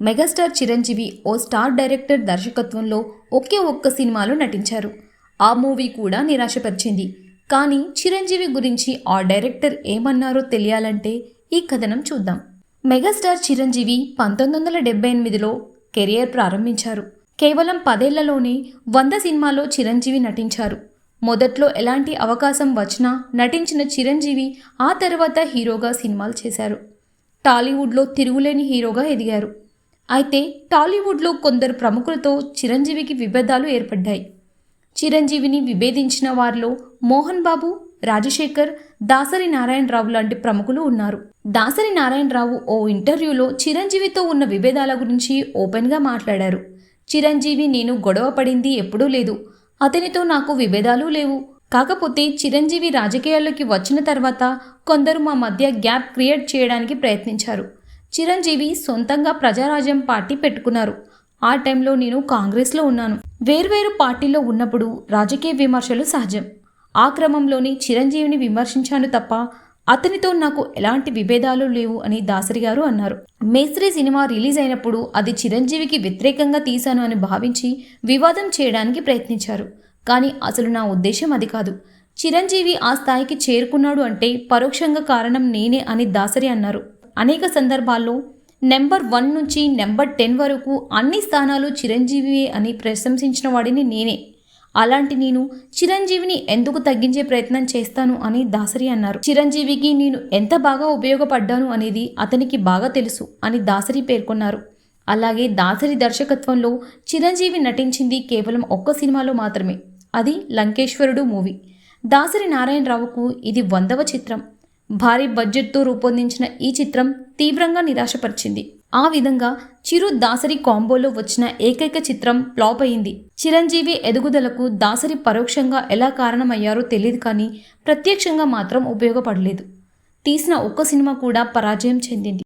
Megastar Chiranjeevi ఓ star director దర్శకత్వంలో ఒకే ఒక్క సినిమాలో నటించారు. ఆ మూవీ కూడా నిరాశపరిచింది. కానీ చిరంజీవి గురించి ఆ డైరెక్టర్ ఏమన్నారో తెలియాలంటే ఈ కథనం చూద్దాం. మెగాస్టార్ చిరంజీవి పంతొమ్మిది వందల డెబ్బై ఎనిమిదిలో కెరియర్ ప్రారంభించారు. కేవలం పదేళ్ళలోనే వంద సినిమాల్లో చిరంజీవి నటించారు. మొదట్లో ఎలాంటి అవకాశం వచ్చినా నటించిన చిరంజీవి ఆ తర్వాత హీరోగా సినిమాలు చేశారు. టాలీవుడ్లో తిరుగులేని హీరోగా ఎదిగారు. అయితే టాలీవుడ్లో కొందరు ప్రముఖులతో చిరంజీవికి విభేదాలు ఏర్పడ్డాయి. చిరంజీవిని విభేదించిన వారిలో మోహన్ బాబు రాజశేఖర్ దాసరి నారాయణరావు లాంటి ప్రముఖులు ఉన్నారు. దాసరి నారాయణరావు ఓ ఇంటర్వ్యూలో చిరంజీవితో ఉన్న విభేదాల గురించి ఓపెన్గా మాట్లాడారు. చిరంజీవి నేను గొడవ పడింది ఎప్పుడూ లేదు. అతనితో నాకు విభేదాలు లేవు. కాకపోతే చిరంజీవి రాజకీయాల్లోకి వచ్చిన తర్వాత కొందరు మా మధ్య గ్యాప్ క్రియేట్ చేయడానికి ప్రయత్నించారు. చిరంజీవి సొంతంగా ప్రజారాజ్యం పార్టీ పెట్టుకున్నారు. ఆ టైంలో నేను కాంగ్రెస్లో ఉన్నాను. వేర్వేరు పార్టీలో ఉన్నప్పుడు రాజకీయ విమర్శలు సహజం. ఆ క్రమంలోని చిరంజీవిని విమర్శించాను తప్ప అతనితో నాకు ఎలాంటి విభేదాలు లేవు అని దాసరి గారు అన్నారు. మేస్త్రి సినిమా రిలీజ్ అయినప్పుడు అది చిరంజీవికి వ్యతిరేకంగా తీశాను అని భావించి వివాదం చేయడానికి ప్రయత్నించారు. కానీ అసలు నా ఉద్దేశం అది కాదు. చిరంజీవి ఆ స్థాయికి చేరుకున్నాడు అంటే పరోక్షంగా కారణం నేనే అని దాసరి అన్నారు. అనేక సందర్భాల్లో నెంబర్ వన్ నుంచి నెంబర్ టెన్ వరకు అన్ని స్థానాలు చిరంజీవి అని ప్రశంసించిన వాడిని నేనే. అలాంటి నేను చిరంజీవిని ఎందుకు తగ్గించే ప్రయత్నం చేస్తాను అని దాసరి అన్నారు. చిరంజీవికి నేను ఎంత బాగా ఉపయోగపడ్డాను అనేది అతనికి బాగా తెలుసు అని దాసరి పేర్కొన్నారు. అలాగే దాసరి దర్శకత్వంలో చిరంజీవి నటించింది కేవలం ఒక్క సినిమాలో మాత్రమే. అది లంకేశ్వరుడు మూవీ. దాసరి నారాయణరావుకు ఇది వందవ చిత్రం. భారీ బడ్జెట్తో రూపొందించిన ఈ చిత్రం తీవ్రంగా నిరాశపరిచింది. ఆ విధంగా చిరు దాసరి కాంబోలో వచ్చిన ఏకైక చిత్రం ఫ్లాప్ అయింది. చిరంజీవి ఎదుగుదలకు దాసరి పరోక్షంగా ఎలా కారణమయ్యారో తెలియదు కానీ ప్రత్యక్షంగా మాత్రం ఉపయోగపడలేదు. తీసిన ఒక్క సినిమా కూడా పరాజయం చెందింది.